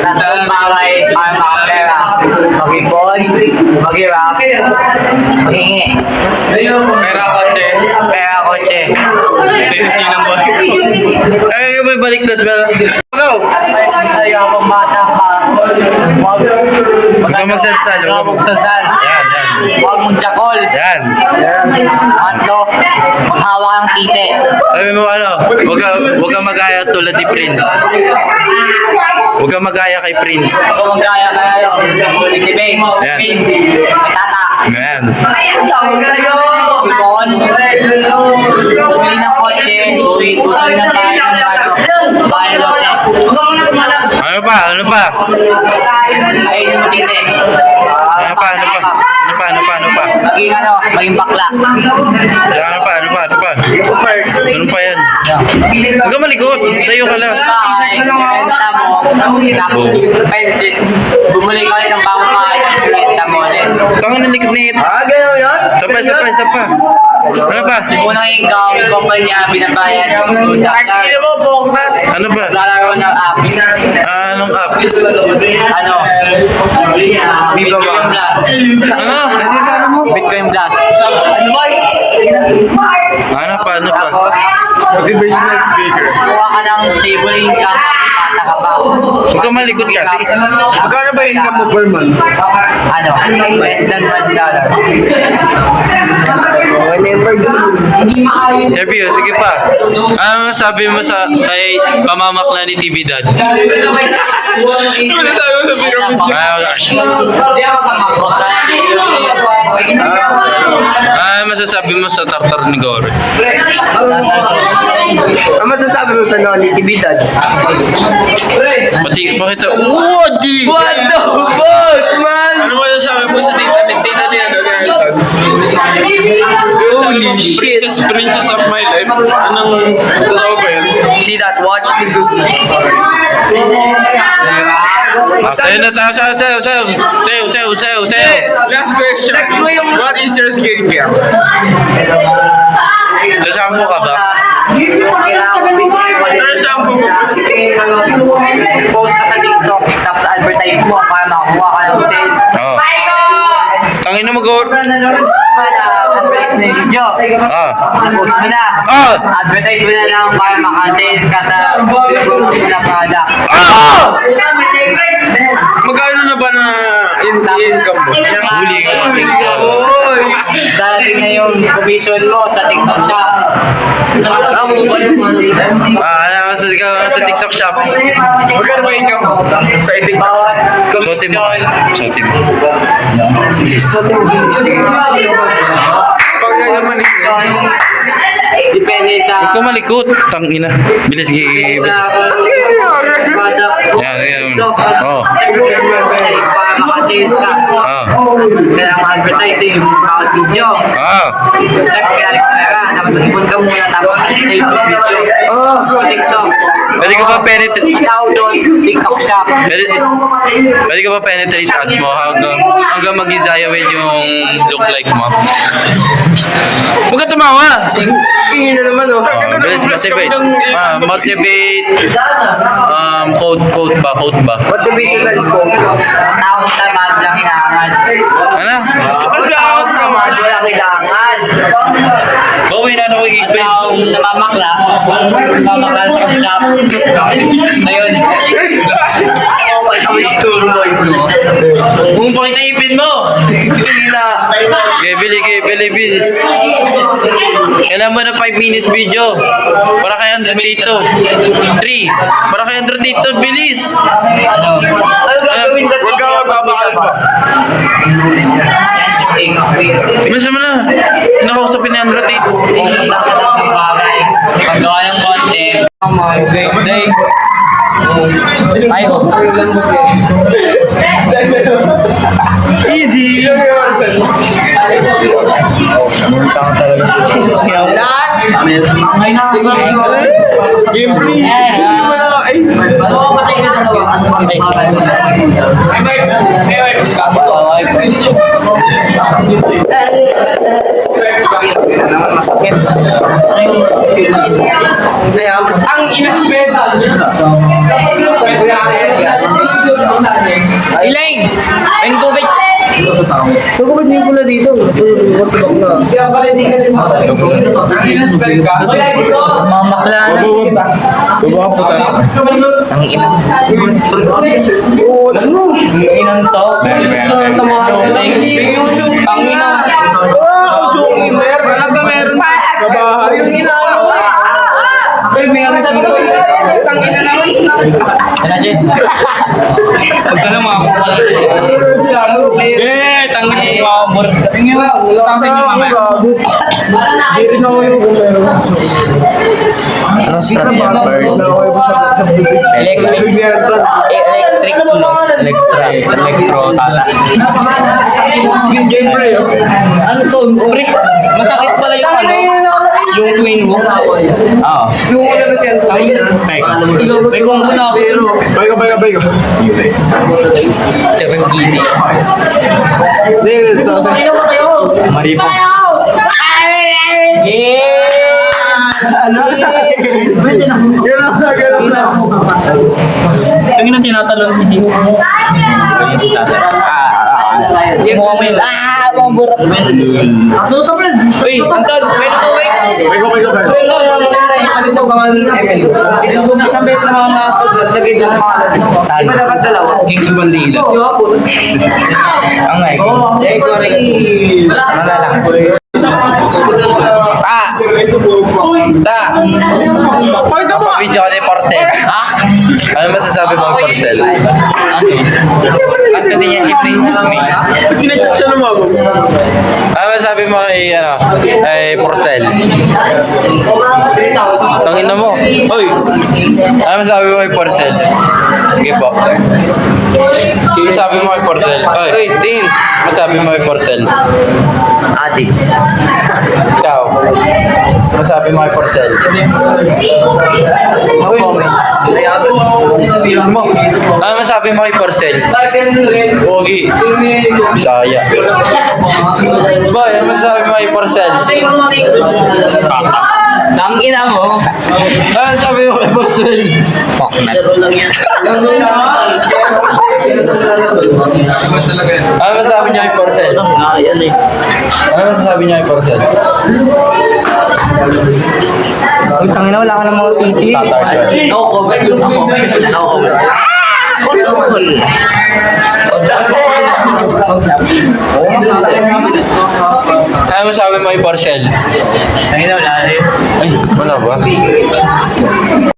Tatlong bagay para makapera. Mag-ipon, mag-irap, maghingi. Pera kotse. Pera kotse. Identity ng kotse. Ay, yung may? Go! Sa'yo akong bata ka. Huwag Yan, yan. Huwag mong jakol. Yan. Pangatlo, maghawak ang kite. Sabi mo ano, huwag ka, huwag ka magaya tulad ni Prince. Huwag ka magaya kay Prince. Kung magkaya kaya yun, itibig, Yan. may tata. Yan. Ipon, bumili ng kotse, tuloy ng bahay ng ano, bahay ng lote. Ano pa? Ano pa? Mo dito eh. Ano pa? Ano pa? Ano pa? Ano pa? Ano pa? Maging ano, maging bakla. Ano pa? Ano pa? Ano pa? Ano pa yan? Huwag ka malikot. Tayo ka lang. Bahay, renta mo, tapos expenses, bumuli ka ulit ng bagong bahay, renta mo ulit. Tangan na likot ni Ah, gano'n yan? Sapa, sapa, sapa. Ano pa? Unang ikaw, utang lang. Hindi mo, buklat. Ano ba? Lalaro ng apps. Ah, anong app? Ano? Bitcoin Blast. Ano? Bitcoin Blast. Ano pa? Ano pa? Motivational speaker. Kuha ka ng stable income, bata ka pa. Huwag ka malikot kasi. Magkano ba income mo per month? Ano? Less than one dollar. Interview, sige pa. Ano sabi mo sa kay pamamakla ni TV Dad? Ano sabi mo sa pyramid? Ah, gosh. Ah, masasabi mo sa tartar ni Gore? Ano masasabi mo sa Noni Tibidad? Pati, bakit? What the? What the fuck, man? Ano masasabi mo sa tita ni tita ni ano? Holy shit. Princess, princess of my life. Anong totoo ba yan? See that? Watch the Google. Ah, sayo na, sayo, sayo, sayo, sayo, sayo, sayo, sayo, sayo. Last question. Text mo yung- What is your skincare? Sasampo ka ba? Ano shampoo mo? Post ka sa TikTok, tapos advertise mo para makakuha ka ng sales. Oo. Tangin na mag-or. Para advertise mo yung video. Ah. Post mo na. Ah! Advertise mo na lang para maka-sales ka sa promote mo na product. Ah! Magkano na ba na income mo? Huli ka. Oy! Darating na yung commission mo sa TikTok shop. Ah, ano sa, sa TikTok shop? Magkano ba income mo? Sa iting Bawat Sotin mo. Sotin mo. Pag naman Depende sa... Ka malikot. Tangina. Bilis, sa Yan, yan. Oo. Maka-sales ka. Ah. Kaya ang advertising, bawat video. Ah. Kaya lang pera. Tapos ipon ka muna. Tapos save yung video. Oh, TikTok. Pwede ka ba penetrate? Ang tawag doon, TikTok shop. Pwede, pwede ka ba penetrate ads mo hanggang, hanggang maging Zayawin yung look like mo? Huwag ka tumawa! Tingin na naman oh. Oh, bilis, motivate. Ah, motivate um, code, code ba, code ba? What the video lang po? Taong tamad lang hinangad. Ano? Taong tamad lang hinangad. Gawin na nung igpin. Taong namamakla. Namamakla sa usap. Ayun shop. Ngayon, Kung pakita yung ipin mo. Hindi na. Okay, bili, okay, bili, bilis. Kailangan mo na 5 minutes video. Para kay Andrew Tito. 3. Para kay Andrew Tito, bilis. ano, Ano gagawin sa Huwag ka magbabakal pa. Bilis naman na. Nakausapin ni Andrew Tito. focus lang sa tatlong bagay. Paggawa ng content, day, ay, ko. Easy! Multa ka talaga. Last! Game free! Ay, patay na dalawa. Ano pang sa mga may, may, may. Kapo, ay, naman masakit. Ang inaspesa niya. Nagkabit niyo pula dito. Matulog na. Kaya pala hindi ka rin Ang ina-special ka. Mamakla na. Baba po tayo. Ang ina. Ang inang to. Ang ina. Wala ba meron pa? Babahay. Yung ina. Ay, meron sa dito. Ang ina naman. Ano, Jess? Huwag ka na makakuha. Eh, tangin mo mga bor. Tingin mo, sabi niyo mamaya. Hindi rin ako yung meron. Ano sa Electric. Electric. Electric. Electro tala. Game play. oh. Ano to? Pre, masakit pala yung ano? Yung twin hook. Oo. Una na. May kung muna pero. Bay ka, bay ka, bay ka. Serengini. Hindi, ito. Ano? Ganun na, ganun na. Tingin na tinatalon si Tito. Si Tata. Yung mukha mo yun. Ah, mga burak. Ano to, friend? Uy, Anton, may natubig. Bay ka, bay ka, bay ka. Ito ba ang ML? Isang beses na mga mga food, lagay dyan ang pangalan. Iba dapat dalawa. King Bandila. Ang nga, eh. Ikaw rin. Ano na lang. Ah! Ta! Video ko ni Portel. Ha? Ano masasabi mo Porcel? Ano? At kasi niya si Princess May. Sinecheck siya ng mama. Ano masasabi mo kay, ano, kay Porcel? Tangin na mo. Uy! Ano masabi mo kay Porcel? Sige po. Ano masabi mo kay Porcel? Uy, Tin! Masabi mo kay Porcel? Ate. Ikaw. Masabi mo kay Porcel? No comment. masabi mo kay Porcel? Pogi. Bisaya. Boy, ano masabi mo kay Porcel? Ang ina mo. Ano masabi mo kay Porcel? Ano masabi niyo kay Porcel? Ano masasabi niyo kay Porcel? Uy, tangina, wala ka ng mga titi. Tatar ka. No comment. No comment. No comment. Ano masabi mo kay Porcel? Tangina, wala rin. Ay, wala ba?